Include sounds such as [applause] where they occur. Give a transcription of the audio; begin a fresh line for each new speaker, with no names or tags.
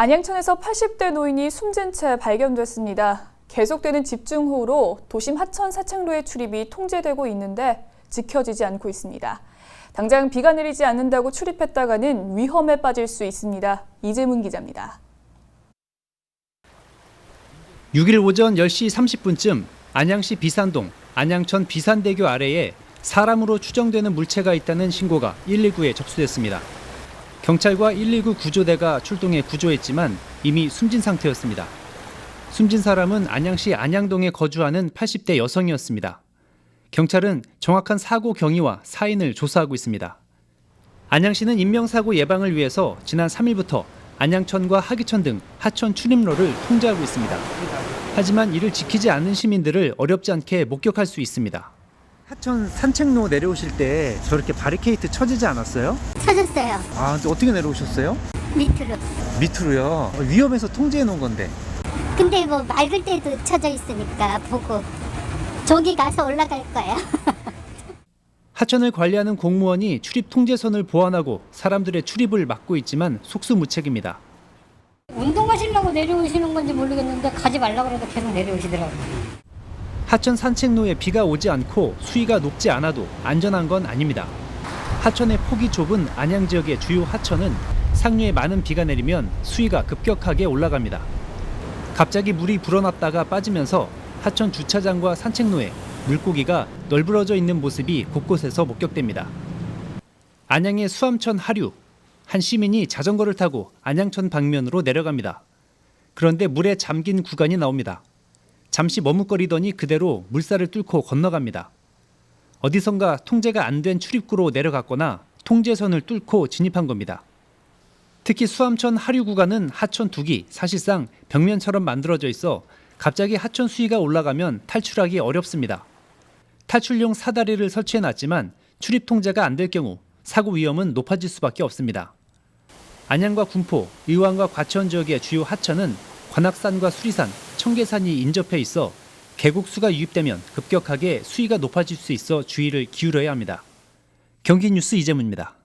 안양천에서 80대 노인이 숨진 채 발견됐습니다. 계속되는 집중호우로 도심 하천 사창로의 출입이 통제되고 있는데 지켜지지 않고 있습니다. 당장 비가 내리지 않는다고 출입했다가는 위험에 빠질 수 있습니다. 이재문 기자입니다.
6일 오전 10시 30분쯤 안양시 비산동 안양천 비산대교 아래에 사람으로 추정되는 물체가 있다는 신고가 119에 접수됐습니다. 경찰과 119 구조대가 출동해 구조했지만 이미 숨진 상태였습니다. 숨진 사람은 안양시 안양동에 거주하는 80대 여성이었습니다. 경찰은 정확한 사고 경위와 사인을 조사하고 있습니다. 안양시는 인명사고 예방을 위해서 지난 3일부터 안양천과 하기천 등 하천 출입로를 통제하고 있습니다. 하지만 이를 지키지 않는 시민들을 어렵지 않게 목격할 수 있습니다. 하천 산책로 내려오실 때 저렇게 바리케이트 쳐지지 않았어요?
찾았어요.
아, 근데 어떻게 내려오셨어요?
밑으로.
밑으로요. 위험해서 통제해 놓은 건데.
근데 뭐 맑을 때도 쳐져 있으니까 보고 저기 가서 올라갈 거야. [laughs]
하천을 관리하는 공무원이 출입 통제선을 보완하고 사람들의 출입을 막고 있지만 속수무책입니다.
운동하시려고 내려오시는 건지 모르겠는데 가지 말라고 그래도 계속 내려오시더라고요.
하천 산책로에 비가 오지 않고 수위가 높지 않아도 안전한 건 아닙니다. 하천의 폭이 좁은 안양 지역의 주요 하천은 상류에 많은 비가 내리면 수위가 급격하게 올라갑니다. 갑자기 물이 불어났다가 빠지면서 하천 주차장과 산책로에 물고기가 널브러져 있는 모습이 곳곳에서 목격됩니다. 안양의 수암천 하류 한 시민이 자전거를 타고 안양천 방면으로 내려갑니다. 그런데 물에 잠긴 구간이 나옵니다. 잠시 머뭇거리더니 그대로 물살을 뚫고 건너갑니다. 어디선가 통제가 안 된 출입구로 내려갔거나 통제선을 뚫고 진입한 겁니다. 특히 수암천 하류 구간은 하천 두기 사실상 벽면처럼 만들어져 있어 갑자기 하천 수위가 올라가면 탈출하기 어렵습니다. 탈출용 사다리를 설치해 놨지만 출입 통제가 안 될 경우 사고 위험은 높아질 수밖에 없습니다. 안양과 군포, 의왕과 과천 지역의 주요 하천은 관악산과 수리산, 청계산이 인접해 있어 계곡수가 유입되면 급격하게 수위가 높아질 수 있어 주의를 기울여야 합니다. 경기 뉴스 이재문입니다.